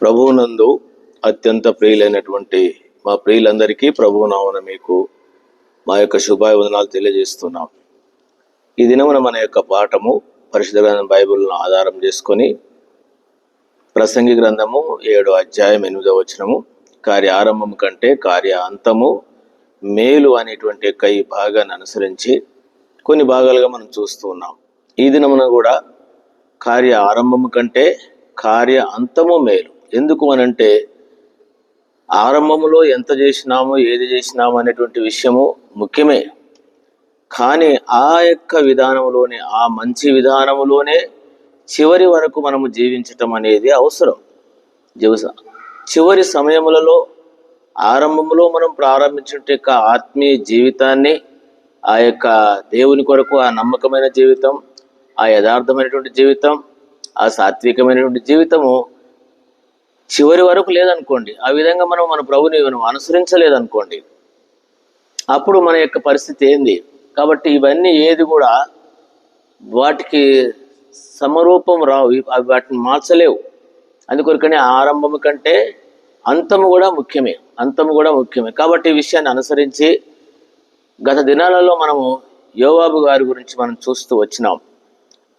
ప్రభువునందు అత్యంత ప్రియులైనటువంటి మా ప్రియులందరికీ ప్రభువు నామన మీకు మా యొక్క శుభాభివందనాలు తెలియజేస్తున్నాం. ఈ దినమున మన యొక్క పాఠము పరిశుద్ధ గ్రంథం బైబిల్ను ఆధారం చేసుకొని ప్రసంగి గ్రంథము ఏడు అధ్యాయం ఎనిమిదవ వచనము కార్య ఆరంభం కంటే కార్య అంతము మేలు అనేటువంటి యొక్క ఈ భాగాన్ని అనుసరించి కొన్ని భాగాలుగా మనం చూస్తూ ఉన్నాం. ఈ దినమున కూడా కార్య ఆరంభము కంటే కార్య అంతము మేలు. ఎందుకు అనంటే ఆరంభములో ఎంత చేసినామో ఏది చేసినామో అనేటువంటి విషయము ముఖ్యమే. కానీ ఆ యొక్క విధానంలోనే ఆ మంచి విధానములోనే చివరి వరకు మనము జీవించటం అనేది అవసరం. జీవస చివరి సమయములలో ఆరంభంలో మనం ప్రారంభించిన యొక్క ఆత్మీయ జీవితాన్ని ఆ యొక్క దేవుని కొరకు ఆ నమ్మకమైన జీవితం ఆ యథార్థమైనటువంటి జీవితం ఆ సాత్వికమైనటువంటి జీవితము చివరి వరకు లేదనుకోండి. ఆ విధంగా మనం మన ప్రభుని మనం అనుసరించలేదనుకోండి. అప్పుడు మన యొక్క పరిస్థితి ఏంది? కాబట్టి ఇవన్నీ ఏది కూడా వాటికి సమరూపం రావు. అవి వాటిని మార్చలేవు. అందుకొరకనే ఆరంభము కంటే అంతము కూడా ముఖ్యమే. అంతము కూడా ముఖ్యమే. కాబట్టి ఈ విషయాన్ని అనుసరించి గత దినాలలో మనము యోవాబు గారి గురించి మనం చూస్తూ వచ్చినాం.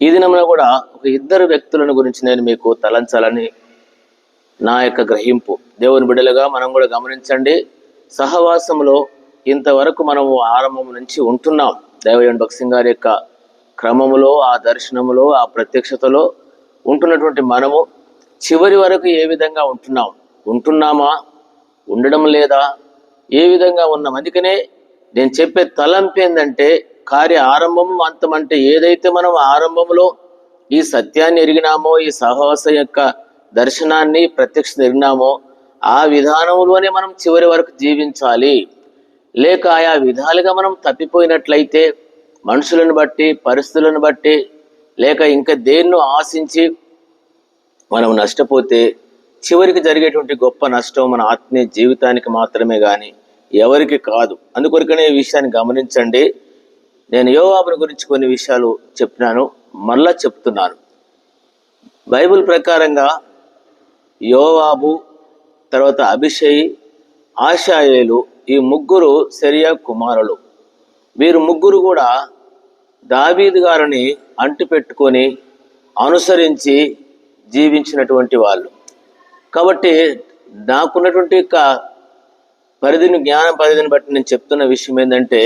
ఈ దినంలో కూడా ఒక ఇద్దరు వ్యక్తులను గురించి నేను మీకు తలంచాలని నా యొక్క గ్రహింపు. దేవుని బిడ్డలుగా మనం కూడా గమనించండి. సహవాసంలో ఇంతవరకు మనము ఆరంభం నుంచి ఉంటున్నాం. దేవయ్యన్ భక్సింగ్ గారి యొక్క క్రమములో ఆ దర్శనములో ఆ ప్రత్యక్షతలో ఉంటున్నటువంటి మనము చివరి వరకు ఏ విధంగా ఉంటున్నాం? ఉంటున్నామా? ఉండడం లేదా? ఏ విధంగా ఉన్నాం? అందుకనే నేను చెప్పే తలంపు ఏంటంటే కార్య ఆరంభము అంతమంటే ఏదైతే మనం ఆరంభంలో ఈ సత్యాన్ని ఎరిగినామో ఈ సహవాసం యొక్క దర్శనాన్ని ప్రత్యక్ష నిర్ణామో ఆ విధానంలోనే మనం చివరి వరకు జీవించాలి. లేక ఆయా విధాలుగా మనం తప్పిపోయినట్లయితే మనుషులను బట్టి పరిస్థితులను బట్టి లేక ఇంకా దేన్నో ఆశించి మనం నష్టపోతే చివరికి జరిగేటువంటి గొప్ప నష్టం మన ఆత్మీయ జీవితానికి మాత్రమే కానీ ఎవరికి కాదు. అందుకొరకనే ఈ విషయాన్ని గమనించండి. నేను యోగాబుని గురించి కొన్ని విషయాలు చెప్పినాను మళ్ళా చెప్తున్నాను. బైబిల్ ప్రకారంగా యోవాబు తర్వాత అభిషయ్ ఆశాయేలు ఈ ముగ్గురు సెరియా కుమారులు. వీరు ముగ్గురు కూడా దావీదు గారిని అంటిపెట్టుకొని అనుసరించి జీవించినటువంటి వాళ్ళు. కాబట్టి నాకున్నటువంటి యొక్క పరిధిని జ్ఞాన పరిధిని బట్టి నేను చెప్తున్న విషయం ఏంటంటే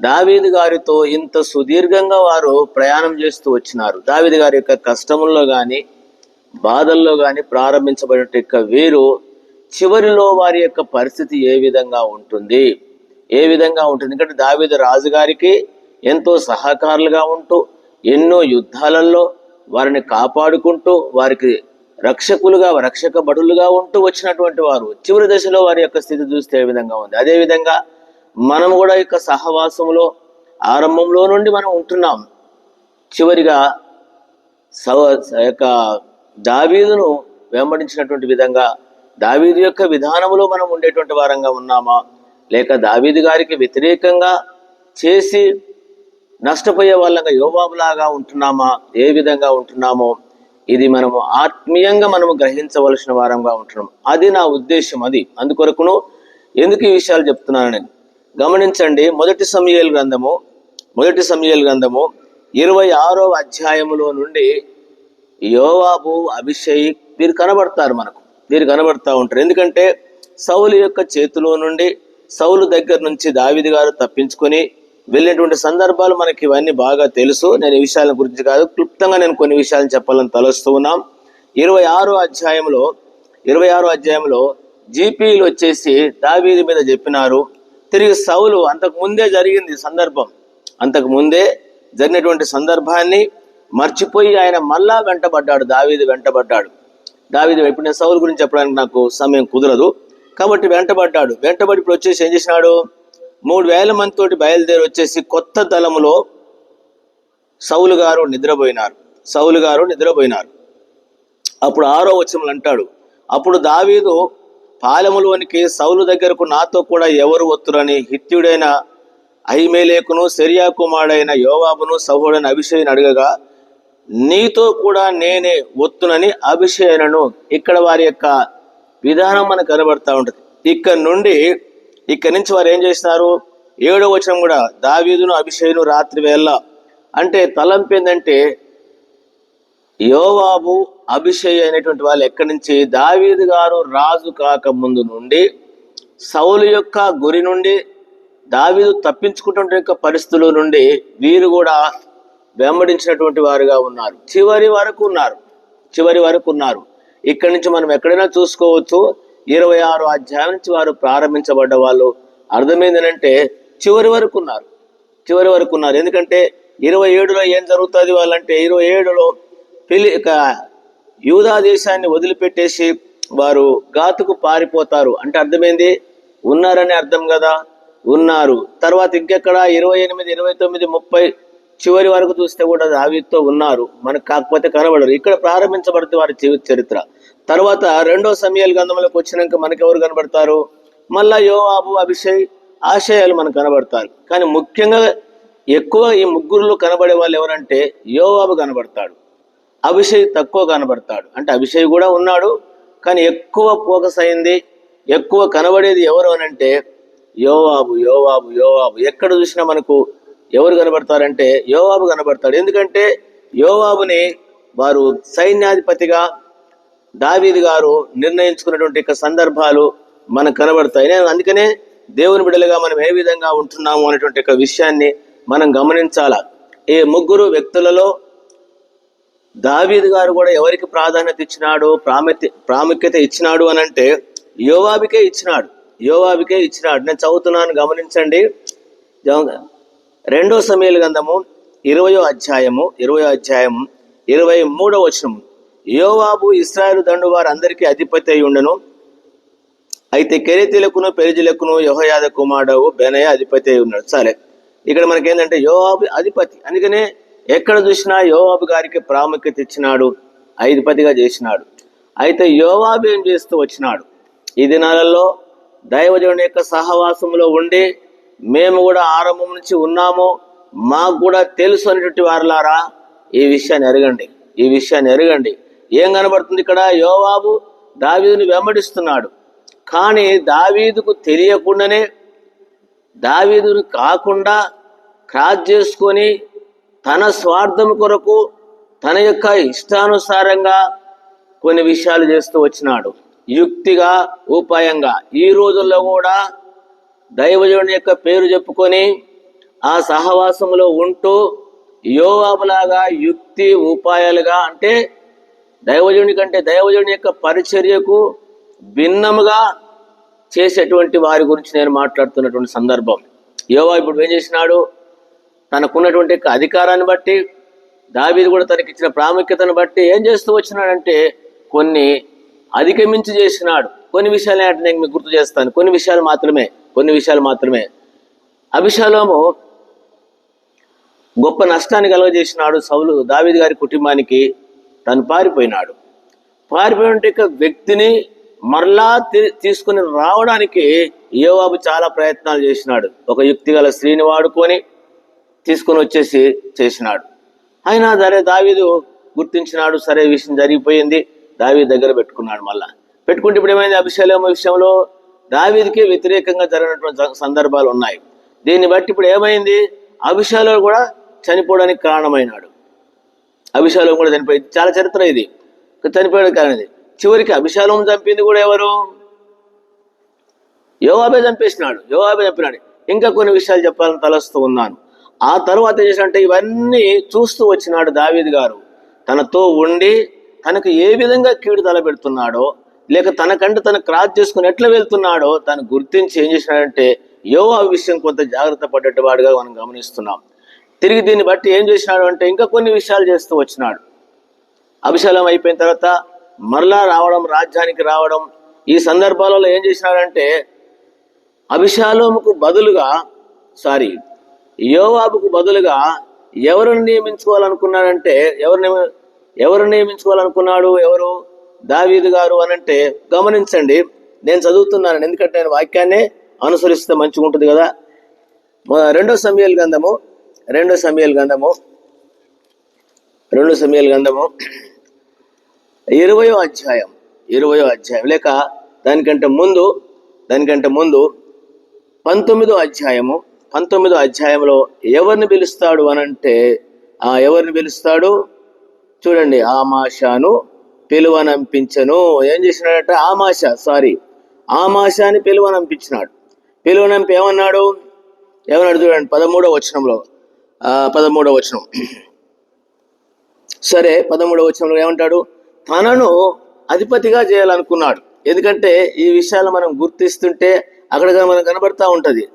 దావీదు గారితో ఇంత సుదీర్ఘంగా వారు ప్రయాణం చేస్తూ వచ్చినారు. దావీదు గారి యొక్క కష్టముల్లో కానీ బాధల్లో కానీ ప్రారంభించబడిన యొక్క వీరు చివరిలో వారి యొక్క పరిస్థితి ఏ విధంగా ఉంటుంది? ఏ విధంగా ఉంటుంది? ఎందుకంటే దావిద రాజుగారికి ఎంతో సహకారులుగా ఉంటూ ఎన్నో యుద్ధాలలో వారిని కాపాడుకుంటూ వారికి రక్షకులుగా రక్షక బడులుగా ఉంటూ వచ్చినటువంటి వారు. చివరి దశలో వారి యొక్క స్థితి చూస్తే ఏ విధంగా ఉంది? అదేవిధంగా మనం కూడా యొక్క సహవాసంలో ఆరంభంలో నుండి మనం ఉంటున్నాం. చివరిగా సవ యొక్క దావీదును వెంబడించినటువంటి విధంగా దావీదు యొక్క విధానములో మనం ఉండేటువంటి వారంగా ఉన్నామా? లేక దావీదు గారికి వ్యతిరేకంగా చేసి నష్టపోయే వాళ్ళంగా యోబాబులాగా ఉంటున్నామా? ఏ విధంగా ఉంటున్నామో? ఇది మనము ఆత్మీయంగా మనము గ్రహించవలసిన వారంగా ఉంటున్నాం. అది నా ఉద్దేశం అది. అందుకొరకును ఎందుకు ఈ విషయాలు చెప్తున్నాను నేను గమనించండి మొదటి సమయాల గ్రంథము మొదటి సమయాల గ్రంథము ఇరవై ఆరో అధ్యాయములో నుండి యోవాబు అభిషేక్ వీరు కనబడతారు మనకు. వీరు కనబడతా ఉంటారు. ఎందుకంటే సౌలు యొక్క చేతిలో నుండి సౌలు దగ్గర నుంచి దావిది గారు తప్పించుకొని వెళ్ళినటువంటి సందర్భాలు మనకి ఇవన్నీ బాగా తెలుసు. నేను ఈ విషయాల గురించి కాదు క్లుప్తంగా నేను కొన్ని విషయాలను చెప్పాలని తలుస్తూ ఉన్నాం. ఇరవై ఆరో అధ్యాయంలో ఇరవై ఆరో అధ్యాయంలో జీపీలు వచ్చేసి దావీది మీద చెప్పినారు. తిరిగి సౌలు అంతకు ముందే జరిగింది సందర్భం. అంతకు ముందే జరిగినటువంటి సందర్భాన్ని మర్చిపోయి ఆయన మళ్ళా వెంటబడ్డాడు దావీది వెంటబడ్డాడు. దావీది ఇప్పుడు నేను సౌలు గురించి చెప్పడానికి నాకు సమయం కుదరదు. కాబట్టి వెంటబడ్డాడు. వెంటబడి ఇప్పుడు వచ్చేసి ఏం చేసినాడు? మూడు వేల మంది తోటి బయలుదేరి వచ్చేసి కొత్త దళములో సౌలు గారు నిద్రపోయినారు. సౌలు గారు నిద్రపోయినారు. అప్పుడు ఆరో వచనములు అంటాడు అప్పుడు దావీదు పాలెములోనికి సౌలు దగ్గరకు నాతో కూడా ఎవరు వత్తురని హిత్యుడైన అహిమేలేకును సెరియా కుమారుడైన యోవాబును సహోడైన అభిషేకుని అడగగా నీతో కూడా నేనే ఒత్తునని అభిషేకను ఇక్కడ వారి యొక్క విధానం మనకు కనబడతా ఉంటుంది. ఇక్కడ నుండి ఇక్కడ నుంచి వారు ఏం చేసినారు ఏడో వచనం కూడా దావీదును అభిషేయును రాత్రి వేళ అంటే తలంపు ఏంటంటే యోవాబు అభిషేక్ అయినటువంటి వాళ్ళు ఎక్కడి నుంచి? దావీదు గారు రాజు కాక ముందు నుండి సౌలు యొక్క గురి నుండి దావీదు తప్పించుకుంటున్న యొక్క పరిస్థితుల నుండి వీరు కూడా వెంబడించినటువంటి వారుగా ఉన్నారు. చివరి వరకు ఉన్నారు. చివరి వరకు ఉన్నారు. ఇక్కడి నుంచి మనం ఎక్కడైనా చూసుకోవచ్చు. ఇరవై ఆరు అధ్యాయం నుంచి వారు ప్రారంభించబడ్డ వాళ్ళు అర్థమైందనంటే చివరి వరకు ఉన్నారు. చివరి వరకు ఉన్నారు. ఎందుకంటే ఇరవై ఏడులో ఏం జరుగుతుంది వాళ్ళంటే ఇరవై ఏడులో పిలి యూదా దేశాన్ని వదిలిపెట్టేసి వారు గాతుకు పారిపోతారు. అంటే అర్థమైంది? ఉన్నారని అర్థం కదా? ఉన్నారు. తర్వాత ఇంకెక్కడ? ఇరవై ఎనిమిది ఇరవై తొమ్మిది ముప్పై చివరి వరకు చూస్తే కూడా దావీతో ఉన్నారు. మనకు కాకపోతే కనబడరు. ఇక్కడ ప్రారంభించబడుతుంది వారి జీవిత చరిత్ర. తర్వాత రెండో సమయాలు గంధంలోకి వచ్చినాక మనకు ఎవరు కనబడతారు? మళ్ళా యోవాబు అభిషేక్ ఆశయాలు మనకు కనబడతారు. కానీ ముఖ్యంగా ఎక్కువ ఈ ముగ్గురులో కనబడే వాళ్ళు ఎవరంటే యోవాబు కనబడతాడు. అభిషేక్ తక్కువ కనబడతాడు. అంటే అభిషేక్ కూడా ఉన్నాడు కానీ ఎక్కువ ఫోకస్ అయింది ఎక్కువ కనబడేది ఎవరు అని అంటే యోవాబు యోవాబు యోవాబు. ఎక్కడ చూసినా మనకు ఎవరు కనబడతారంటే యోవాబు కనబడతాడు. ఎందుకంటే యోవాబుని వారు సైన్యాధిపతిగా దావీది గారు నిర్ణయించుకున్నటువంటి సందర్భాలు మనకు కనబడతాయి. నేను అందుకనే దేవుని బిడ్డలుగా మనం ఏ విధంగా ఉంటున్నాము అనేటువంటి ఒక విషయాన్ని మనం గమనించాల? ఈ ముగ్గురు వ్యక్తులలో దావీదు గారు కూడా ఎవరికి ప్రాధాన్యత ఇచ్చినాడు? ప్రాముఖ్యత ప్రాముఖ్యత ఇచ్చినాడు అని అంటే యోవాబికే ఇచ్చినాడు. యోవాబికే ఇచ్చినాడు. నేను చదువుతున్నాను గమనించండి. రెండో సమయాల గంధము ఇరవయో అధ్యాయము ఇరవయో అధ్యాయం ఇరవై మూడో వచనం యోవాబు ఇస్రాయలు దండు వారు అందరికీ అధిపతి అయి ఉండను. అయితే కెరీతీలకును పెరిజిలకును యహోయాద కుమారుడు బెనయ అధిపతి అయి ఉన్నాడు. సరే ఇక్కడ మనకేంటంటే యోవాబు అధిపతి. అందుకనే ఎక్కడ చూసినా యోవాబు గారికి ప్రాముఖ్యత ఇచ్చినాడు అధిపతిగా చేసినాడు. అయితే యోవాబు ఏం చేస్తూ వచ్చినాడు? ఈ దినాలలో దైవజనుడి యొక్క సహవాసంలో ఉండి మేము కూడా ఆరంభం నుంచి ఉన్నాము. మాకు కూడా తెలుసు అనేటువంటి వారులారా ఈ విషయాన్ని ఎరగండి. ఈ విషయాన్ని ఎరగండి. ఏం కనబడుతుంది ఇక్కడ? యోవాబు దావీదుని వెంబడిస్తున్నాడు. కానీ దావీదుకు తెలియకుండానే దావీదుని కాకుండా క్రాస్ చేసుకొని తన స్వార్థం కొరకు తన యొక్క ఇష్టానుసారంగా కొన్ని విషయాలు చేస్తూ వచ్చినాడు. యుక్తిగా ఉపాయంగా. ఈ రోజుల్లో కూడా దైవజుని యొక్క పేరు చెప్పుకొని ఆ సహవాసంలో ఉంటూ యోవాబులాగా యుక్తి ఉపాయాలుగా అంటే దైవజనుడి కంటే దైవజుని యొక్క పరిచర్యకు భిన్నముగా చేసేటువంటి వారి గురించి నేను మాట్లాడుతున్నటువంటి సందర్భం. యోవా ఇప్పుడు ఏం చేసినాడు? తనకున్నటువంటి యొక్క అధికారాన్ని బట్టి దావీది కూడా తనకిచ్చిన ప్రాముఖ్యతను బట్టి ఏం చేస్తూ వచ్చినాడంటే కొన్ని అధిగమించి చేసినాడు. కొన్ని విషయాలు అంటే నేను మీకు గుర్తు చేస్తాను. కొన్ని విషయాలు మాత్రమే. కొన్ని విషయాలు మాత్రమే. అభిషాలోము గొప్ప నష్టాన్ని కలుగజేసినాడు సౌలు దావిద్ గారి కుటుంబానికి. తను పారిపోయినాడు. పారిపోయిన యొక్క వ్యక్తిని మరలా తీసుకుని రావడానికి యోవాబు చాలా ప్రయత్నాలు చేసినాడు. ఒక యుక్తి గల స్త్రీని వాడుకొని తీసుకొని వచ్చేసి చేసినాడు. అయినా సరే దావీదు గుర్తించినాడు సరే విషయం జరిగిపోయింది. దావీ దగ్గర పెట్టుకున్నాడు మళ్ళా. పెట్టుకుంటే ఇప్పుడు ఏమైంది అభిషేకం విషయంలో? దావీదికి వ్యతిరేకంగా జరిగినటువంటి సందర్భాలు ఉన్నాయి. దీన్ని బట్టి ఇప్పుడు ఏమైంది? అభిషాలో కూడా చనిపోవడానికి కారణమైనాడు. అభిషాలం కూడా చనిపోయింది చాలా చరిత్ర ఇది. చనిపోయడానికి కారణం ఇది. చివరికి అభిషాలం చంపింది కూడా ఎవరు? యోవాబే చంపేసినాడు. యోవాబే చంపినాడు. ఇంకా కొన్ని విషయాలు చెప్పాలని తలస్తూ ఉన్నాను. ఆ తర్వాత ఏంటంటే ఇవన్నీ చూస్తూ వచ్చినాడు దావీద్ గారు. తనతో ఉండి తనకు ఏ విధంగా కీడు తలపెడుతున్నాడో లేక తనకంటే తన క్రాస్ చేసుకుని ఎట్లా వెళ్తున్నాడో తను గుర్తించి ఏం చేసినాడంటే యోవా విషయం కొంత జాగ్రత్త పడ్డట్టు వాడుగా మనం గమనిస్తున్నాం. తిరిగి దీన్ని బట్టి ఏం చేసినాడు అంటే ఇంకా కొన్ని విషయాలు చేస్తూ వచ్చినాడు. అభిషేకం అయిపోయిన తర్వాత మరలా రావడం రాజ్యానికి రావడం ఈ సందర్భాలలో ఏం చేసినాడంటే అభిషాలోముకు బదులుగా సారీ యోవాబుకు బదులుగా ఎవరిని నియమించుకోవాలనుకున్నాడంటే ఎవరు ఎవరు నియమించుకోవాలనుకున్నాడు ఎవరు? దావీదు గారు అనంటే గమనించండి నేను చదువుతున్నాను ఎందుకంటే నేను వాక్యాన్నే అనుసరిస్తే మంచిగా ఉంటుంది కదా. రెండో సమయాల గంధము రెండో సమయాల గంధము రెండు సమయాల గంధము ఇరవయో అధ్యాయం ఇరవయో అధ్యాయం. లేక దానికంటే ముందు దానికంటే ముందు పంతొమ్మిదో అధ్యాయము పంతొమ్మిదో అధ్యాయంలో ఎవరిని పిలుస్తాడు అనంటే ఆ ఎవరిని పిలుస్తాడు? చూడండి ఆమాషాను పిలువనంపించను. ఏం చేసినాడట? ఆమాష సారీ. ఆమాషాని పిలువనంపించినాడు. పిలువనంపి ఏమన్నాడు? ఏమన్నాడు చూడండి పదమూడవ వచనంలో. పదమూడవ వచనం. సరే పదమూడవ వచనంలో ఏమంటాడు? తనను అధిపతిగా చేయాలనుకున్నాడు. ఎందుకంటే ఈ విషయాలు మనం గుర్తిస్తుంటే అక్కడ మనం కనబడతా ఉంటుంది.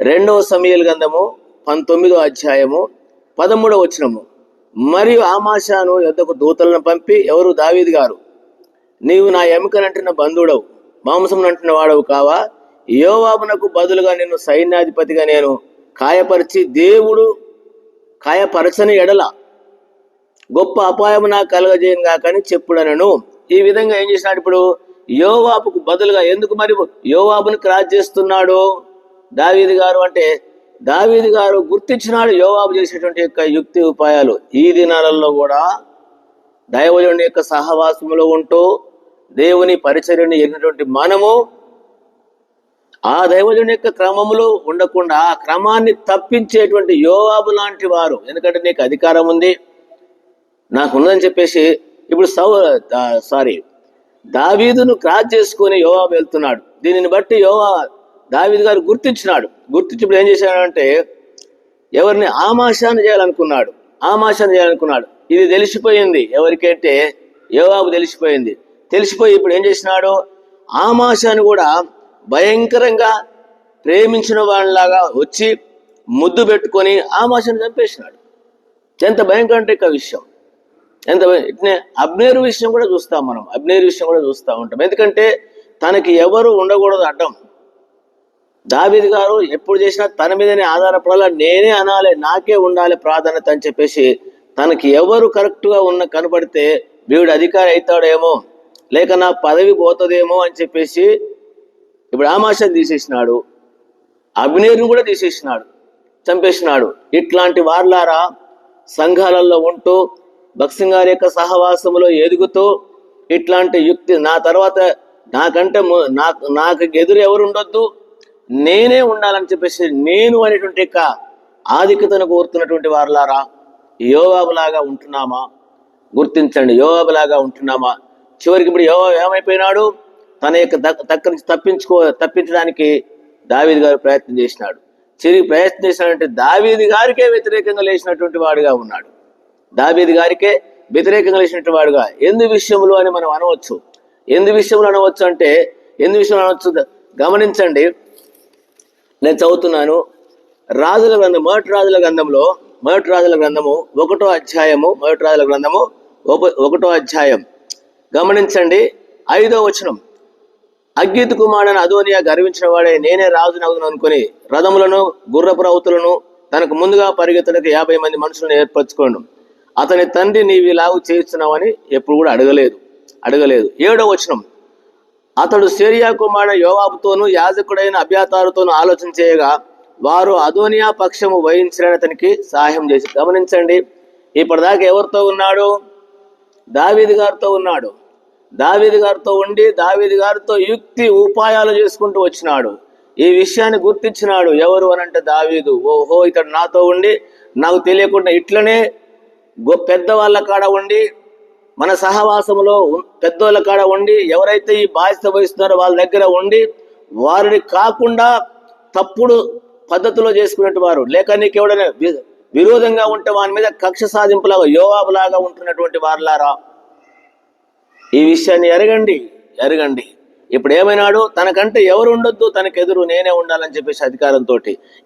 రెండవ సమయలు గంధము పంతొమ్మిదో అధ్యాయము పదమూడవ వచనము. మరియు ఆమాషాను యొద్దకు దూతలను పంపి ఎవరు దావీది గారు? నీవు నా ఎముకనంటున్న బంధువుడవు మాంసం అంటున్న వాడవు కావా? యోవాబునకు బదులుగా నిన్ను సైన్యాధిపతిగా నేను కాయపరిచి దేవుడు కాయపరచని ఎడల గొప్ప అపాయము నాకు కలగజేయను కాకని చెప్పుడనను. ఈ విధంగా ఏం చేసినాడు ఇప్పుడు? యోవాబుకు బదులుగా ఎందుకు మరి యోవాబుని క్రాస్ చేస్తున్నాడు? దావీది గారు అంటే దావీది గారు గుర్తించినాడు యోవాబు చేసేటువంటి యొక్క యుక్తి ఉపాయాలు. ఈ దినాలలో కూడా దైవజుని యొక్క సహవాసములో ఉంటూ దేవుని పరిచర్యను ఎరిగినటువంటి మనము ఆ దైవజుని యొక్క క్రమములో ఉండకుండా ఆ క్రమాన్ని తప్పించేటువంటి యోవాబు లాంటి వారు. ఎందుకంటే నీకు అధికారం ఉంది. నాకు ఉన్నదని చెప్పేసి ఇప్పుడు సౌ సారీ దావీదును క్రాస్ చేసుకుని యోవాబు వెళ్తున్నాడు. దీనిని బట్టి యోవా దావిది గారు గుర్తించినాడు. గుర్తించి ఇప్పుడు ఏం చేశాడంటే ఎవరిని ఆమాశాన్ని చేయాలనుకున్నాడు ఆమాశాన్ని చేయాలనుకున్నాడు. ఇది తెలిసిపోయింది. ఎవరికంటే యోగాకు తెలిసిపోయింది. తెలిసిపోయి ఇప్పుడు ఏం చేసినాడు? ఆమాశాన్ని కూడా భయంకరంగా ప్రేమించిన వాళ్ళలాగా వచ్చి ముద్దు పెట్టుకొని ఆమాశాన్ని చంపేసినాడు. ఎంత భయంకరంటే విషయం. ఎంత ఇట్నే అబ్నేరు విషయం కూడా చూస్తాం మనం. అబ్నేరు విషయం కూడా చూస్తూ ఉంటాం. ఎందుకంటే తనకి ఎవరు ఉండకూడదు అడ్డం. దావీద్ గారు ఎప్పుడు చేసినా తన మీదనే ఆధారపడాలా? నేనే అనాలి నాకే ఉండాలి ప్రాధాన్యత అని చెప్పేసి తనకి ఎవరు కరెక్ట్గా ఉన్న కనపడితే వీడు అధికారి అవుతాడేమో లేక నా పదవి పోతుందేమో అని చెప్పేసి ఇప్పుడు ఆమాషను తీసేసినాడు అభినయను కూడా తీసేసినాడు చంపేసినాడు. ఇట్లాంటి వార్లారా సంఘాలలో ఉంటూ భక్సింగ్ గారి యొక్క సహవాసములో ఎదుగుతూ ఇట్లాంటి యుక్తి నా తర్వాత నాకంటే నాకు నాకు ఎదురు ఎవరు ఉండొద్దు? నేనే ఉండాలని చెప్పేసి నేను అనేటువంటి యొక్క ఆధిక్యతను కోరుతున్నటువంటి వారులారా యోగాబులాగా ఉంటున్నామా? గుర్తించండి యోగాబులాగా ఉంటున్నామా? చివరికి ఇప్పుడు యోగా ఏమైపోయినాడు? తన యొక్క దక్క దగ్గర నుంచి తప్పించుకో తప్పించడానికి దావీది గారు ప్రయత్నం చేసినాడు. చిరిగి ప్రయత్నం చేసినాడంటే దావీది గారికే వ్యతిరేకంగా లేచినటువంటి వాడుగా ఉన్నాడు. దావీది గారికే వ్యతిరేకంగా లేచినటువంటి వాడుగా. ఎందు విషయంలో అని మనం అనవచ్చు. ఎందు విషయంలో అనవచ్చు అంటే ఎందు విషయంలో అనవచ్చు గమనించండి. నేను చదువుతున్నాను. రాజుల గ్రంథం మొదటి రాజుల గ్రంథంలో మొదటి రాజుల గ్రంథము ఒకటో అధ్యాయము మొదటి రాజుల గ్రంథము ఒక- ఒకటో అధ్యాయం. గమనించండి ఐదో వచనం. అగ్గిత్ కుమారుడని అదోనియా గర్వించిన వాడే నేనే రాజునగును అనుకుని రథములను గుర్రపు రౌతులను తనకు ముందుగా పరిగెత్తులకు యాభై మంది మనుషులను ఏర్పరచుకోండు. అతని తండ్రి నీవి లాగు చేయిస్తున్నావని ఎప్పుడు కూడా అడగలేదు. అడగలేదు. ఏడో వచనం. అతడు సిరియా కుమారుడు యోవాబుతోనూ యాజకుడైన అభ్యాతారుతోనూ ఆలోచన చేయగా వారు అదోనియా పక్షము వహించిన అతనికి సహాయం చేసి గమనించండి ఇప్పటిదాకా ఎవరితో ఉన్నాడు? దావీది గారితో ఉన్నాడు. దావీది గారితో ఉండి దావీది గారితో యుక్తి ఉపాయాలు చేసుకుంటూ వచ్చినాడు. ఈ విషయాన్ని గుర్తించినాడు ఎవరు అని అంటే దావీదు. ఓహో ఇతడు నాతో ఉండి నాకు తెలియకుండా ఇట్లనే గొ పెద్దవాళ్ళ కాడ ఉండి మన సహవాసములో పెద్దోళ్ళ కాడ ఉండి ఎవరైతే ఈ బాధ్యత వహిస్తున్నారో వాళ్ళ దగ్గర ఉండి వారిని కాకుండా తప్పుడు పద్ధతిలో చేసుకునేట్టు వారు. లేక నీకు ఎవడైనా విరోధంగా ఉంటే వాని మీద కక్ష సాధింపులాగా యోగాబులాగా ఉంటున్నటువంటి వారులారా? ఈ విషయాన్ని ఎరగండి ఎరగండి. ఇప్పుడు ఏమైనాడు? తనకంటే ఎవరు ఉండొద్దు తనకు ఎదురు నేనే ఉండాలని చెప్పేసి అధికారంతో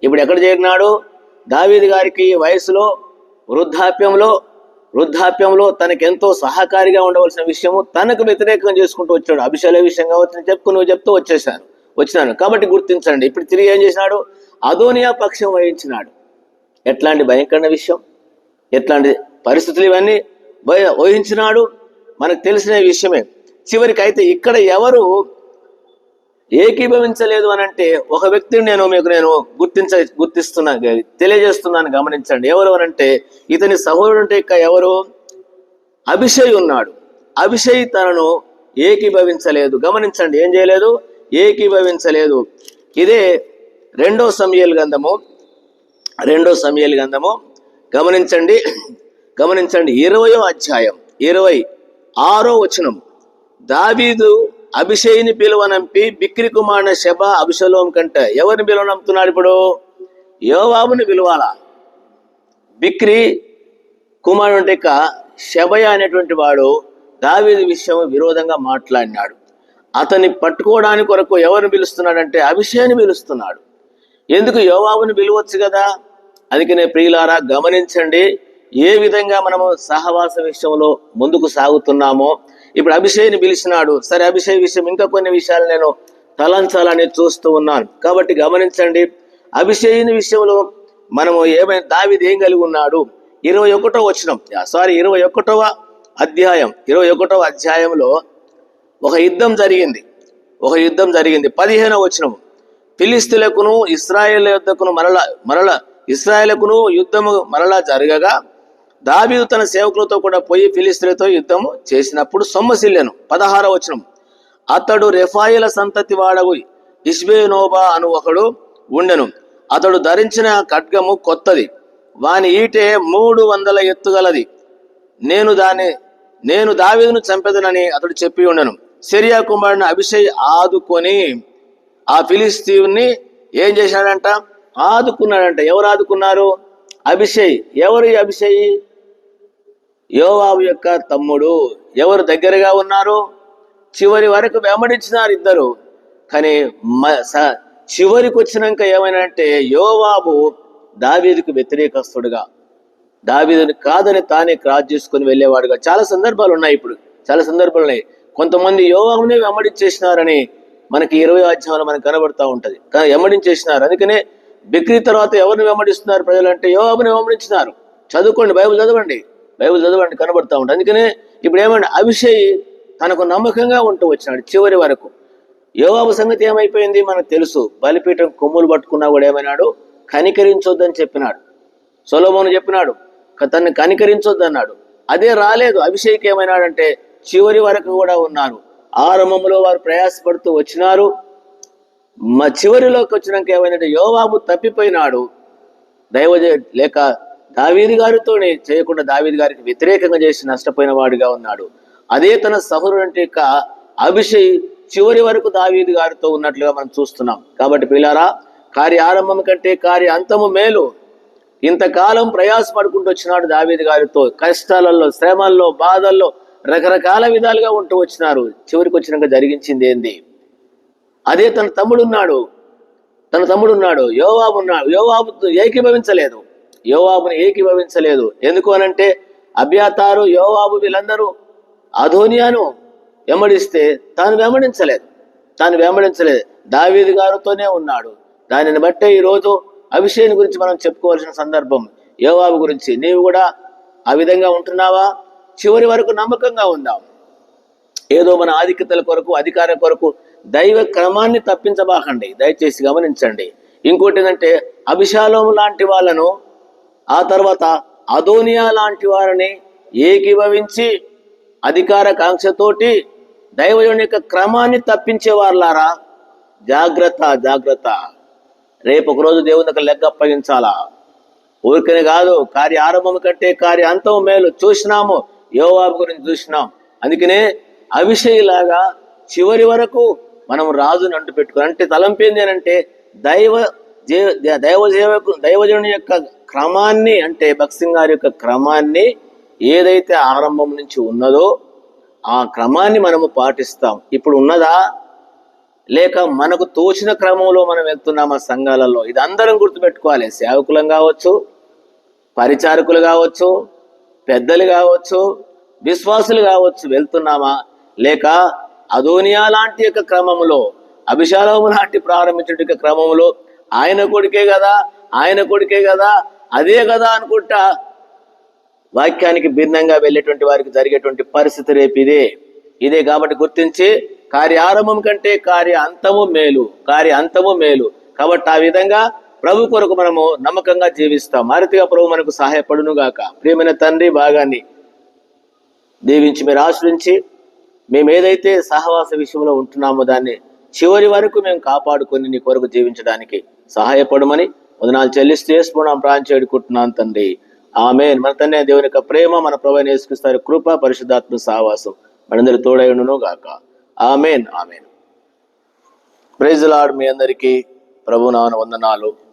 ఇప్పుడు ఎక్కడ చేరినాడు? దావీది గారికి ఈ వయసులో వృద్ధాప్యంలో వృద్ధాప్యంలో తనకు ఎంతో సహకారిగా ఉండవలసిన విషయము తనకు వ్యతిరేకం చేసుకుంటూ వచ్చాడు. అభిషేల విషయం కావచ్చు చెప్పుకు నువ్వు చెప్తూ వచ్చేసాను. వచ్చినాను. కాబట్టి గుర్తించండి. ఇప్పుడు తిరిగి ఏం చేసినాడు? అదోనియా పక్షం వహించినాడు. ఎట్లాంటి భయంకరమైన విషయం? ఎట్లాంటి పరిస్థితులు ఇవన్నీ వహించినాడు? మనకు తెలిసిన విషయమే. చివరికి అయితే ఇక్కడ ఎవరు ఏకీభవించలేదు అని అంటే ఒక వ్యక్తిని నేను మీకు నేను గుర్తించ గుర్తిస్తున్నా తెలియజేస్తున్నాను గమనించండి. ఎవరు అని అంటే ఇతని సహోదరుడు అంటే ఇక ఎవరు? అభిషయ్ ఉన్నాడు. అభిషయ్ తనను ఏకీభవించలేదు. గమనించండి ఏం చేయలేదు? ఏకీభవించలేదు. ఇదే రెండో సమయల్ గంధము రెండో సమయల్ గంధము గమనించండి గమనించండి. ఇరవయో అధ్యాయం ఇరవై ఆరో వచనం దావీదు అభిషేయిని పిలువనంపి బిక్రి కుమారుని శబ అభిషలోం కంటే. ఎవరిని పిలువనంపుతున్నాడు ఇప్పుడు? యోవాబుని పిలవాలా? బిక్రి కుమారుడు అంటే ఇక శబయ అనేటువంటి వాడు దావీది విషయం విరోధంగా మాట్లాడినాడు. అతన్ని పట్టుకోవడానికి కొరకు ఎవరిని పిలుస్తున్నాడంటే అభిషేని పిలుస్తున్నాడు. ఎందుకు యోవాబుని పిలవచ్చు కదా? అందుకనే ప్రియులారా గమనించండి ఏ విధంగా మనము సహవాస విషయంలో ముందుకు సాగుతున్నామో ఇప్పుడు అభిషేక్ని పిలిచినాడు సరే అభిషేక్ విషయం ఇంకా కొన్ని విషయాలు నేను తలంచాలని చూస్తూ ఉన్నాను. కాబట్టి గమనించండి అభిషేకుని విషయంలో మనము ఏమైనా దావిది ఏం కలిగి ఉన్నాడు? ఇరవై ఒకటో వచ్చినం సారీ ఇరవై ఒకటవ అధ్యాయం. ఇరవై ఒకటవ అధ్యాయంలో ఒక యుద్ధం జరిగింది. ఒక యుద్ధం జరిగింది. పదిహేనవ వచనం ఫిలిస్తీన్లకును ఇస్రాయేల్ యుద్ధకును మరల మరల ఇస్రాయేల్కును యుద్ధము మరలా జరగగా దావీదు తన సేవకులతో కూడా పోయి ఫిలిస్త్రీతో యుద్ధము చేసినప్పుడు సొమ్మసిల్లెను. పదహార వచనం. అతడు రెఫాయిల సంతతి వాడగు ఇష్బేనోబా అను ఒకడు ఉండెను. అతడు ధరించిన ఖడ్గము కొత్తది. వాని ఈటే మూడు వందల ఎత్తుగలది నేను దాని నేను దావీదును చంపెదనని అతడు చెప్పి ఉండను. సిరియా కుమారుని అభిషేక్ ఆదుకొని ఆ ఫిలిస్తీన్ని ఏం చేశాడంట? ఆదుకున్నాడంట. ఎవరు ఆదుకున్నారు? అభిషేక్. ఎవరు ఈ యోవాబు యొక్క తమ్ముడు ఎవరు దగ్గరగా ఉన్నారు? చివరి వరకు వెంబడించినారు ఇద్దరు. కానీ మ- స- చివరికి వచ్చినాక ఏమైనా యోవాబు దావీదుకు వ్యతిరేకస్తుడుగా. దావీదుని కాదని తానే క్రాస్ చేసుకుని వెళ్ళేవాడుగా. చాలా సందర్భాలు ఉన్నాయి ఇప్పుడు. చాలా సందర్భాలు ఉన్నాయి. కొంతమంది యోవాబునే వెంబడించేసినారని మనకి ఇరవై అధ్యాయంలో మనకు కనబడతా ఉంటుంది. కానీ వెంబడించేసినారు. అందుకనే బిక్రీ తర్వాత ఎవరిని వెంబడిస్తున్నారు ప్రజలు అంటే యోవాబుని వెంబడించినారు. చదువుకోండి బైబుల్ చదవండి. బైబిల్ చదవండి కనబడతా ఉంటుంది అందుకనే ఇప్పుడు ఏమంటే అభిషేక్ తనకు నమ్మకంగా ఉంటూ వచ్చినాడు చివరి వరకు. యోగాబు సంగతి ఏమైపోయింది? మనకు తెలుసు. బలిపీఠం కొమ్ములు పట్టుకున్నా కూడా ఏమైనాడు? కనికరించొద్దని చెప్పినాడు. సొలమోను చెప్పినాడు తనని తన్ని కనికరించొద్దు అన్నాడు అదే రాలేదు. అభిషేక్ ఏమైనాడంటే చివరి వరకు కూడా ఉన్నారు. ఆరంభంలో వారు ప్రయాసపడుతూ వచ్చినారు. మా చివరిలోకి వచ్చినాక ఏమైందంటే యోవాబు తప్పిపోయినాడు. దైవ లేక దావీది గారితోనే చేయకుండా దావీది గారికి వ్యతిరేకంగా చేసి నష్టపోయిన వాడిగా ఉన్నాడు. అదే తన సహోదరుడు అంటే ఇక అభిషయ్ చివరి వరకు దావీది గారితో ఉన్నట్లుగా మనం చూస్తున్నాం. కాబట్టి పిల్లారా కార్య ఆరంభం కంటే కార్య అంతము మేలు. ఇంతకాలం ప్రయాసపడుకుంటూ వచ్చినాడు దావీది గారితో. కష్టాలలో శ్రమల్లో బాధల్లో రకరకాల విధాలుగా ఉంటూ వచ్చినారు. చివరికి వచ్చినాక జరిగించింది ఏంది? అదే తన తమ్ముడు ఉన్నాడు తన తమ్ముడున్నాడు. యోవాబు ఉన్నాడు యోవాబు ఏకీభవించలేదు. యోవాబుని ఏకీభవించలేదు. ఎందుకు అనంటే అభ్యాతారు యోవాబు వీళ్ళందరూ అధోనియాను వెంబడిస్తే తాను వెంబడించలేదు. తాను వెంబడించలేదు. దావీది గారితోనే ఉన్నాడు. దానిని బట్టే ఈరోజు అభిషేక్ గురించి మనం చెప్పుకోవాల్సిన సందర్భం యోవాబు గురించి. నీవు కూడా ఆ విధంగా ఉంటున్నావా? చివరి వరకు నమ్మకంగా ఉందాం. ఏదో మన ఆధిక్యతల కొరకు అధికారం కొరకు దైవ క్రమాన్ని తప్పించబాకండి. దయచేసి గమనించండి. ఇంకోటి ఏంటంటే అభిషాలం లాంటి వాళ్ళను ఆ తర్వాత అదోనియా లాంటి వారిని ఏకీభవించి అధికార కాంక్షతోటి దైవజుని యొక్క క్రమాన్ని తప్పించే వారులారా జాగ్రత్త జాగ్రత్త. రేపు ఒక రోజు దేవుని యొక్క లెక్క అప్పగించాలా? ఊరికనే కాదు కార్య ఆరంభం కంటే కార్య అంతం మేలు చూసినాము. యోవాబు గురించి చూసినాం. అందుకనే అభిషేలాగా చివరి వరకు మనం రాజుని అంటు పెట్టుకుని అంటే తలంపేంది అంటే దైవ జే- దైవ దైవజనుని యొక్క క్రమాన్ని అంటే భక్సింగ్ గారి యొక్క క్రమాన్ని ఏదైతే ఆరంభం నుంచి ఉన్నదో ఆ క్రమాన్ని మనము పాటిస్తాం. ఇప్పుడు ఉన్నదా? లేక మనకు తోచిన క్రమంలో మనం వెళ్తున్నామా సంఘాలలో? ఇది అందరం గుర్తుపెట్టుకోవాలి. సేవకులం కావచ్చు పరిచారకులు కావచ్చు పెద్దలు కావచ్చు విశ్వాసులు కావచ్చు వెళ్తున్నామా? లేక అదోనియా లాంటి యొక్క క్రమంలో అభిషాలము లాంటి ప్రారంభించే క్రమంలో ఆయన కొడుకే కదా ఆయన కొడుకే కదా అదే కదా అనుకుంటా వాక్యానికి భిన్నంగా వెళ్ళేటువంటి వారికి జరిగేటువంటి పరిస్థితి రేపు ఇదే. ఇదే కాబట్టి గుర్తించి కార్యారంభం కంటే కార్య అంతము మేలు కార్య అంతము మేలు. కాబట్టి ఆ విధంగా ప్రభు కొరకు మనము నమ్మకంగా జీవిస్తాం. మారుతిగా ప్రభు మనకు సహాయపడును గాక. ప్రియమైన తండ్రి భాగాన్ని దీవించి మీరు ఆశ్రయించి మేము ఏదైతే సహవాస విషయంలో ఉంటున్నామో దాన్ని చివరి వరకు మేము కాపాడుకొని నీ కొరకు జీవించడానికి సహాయపడమని వదనాలు చెల్లిస్తూ వేసుకున్నాం ప్రాంచేడుకుంటున్నాను తండ్రి. ఆమె మన తండ్రి దేవుని యొక్క ప్రేమ మన ప్రభు నేర్చుకుస్తారు కృప పరిశుద్ధాత్మ సావాసం మనందరి తోడైండును గాక. ఆమెన్. ఆమెన్. ప్రైజ్ లాడ్ మీ అందరికీ ప్రభు నాన్న వందనాలు.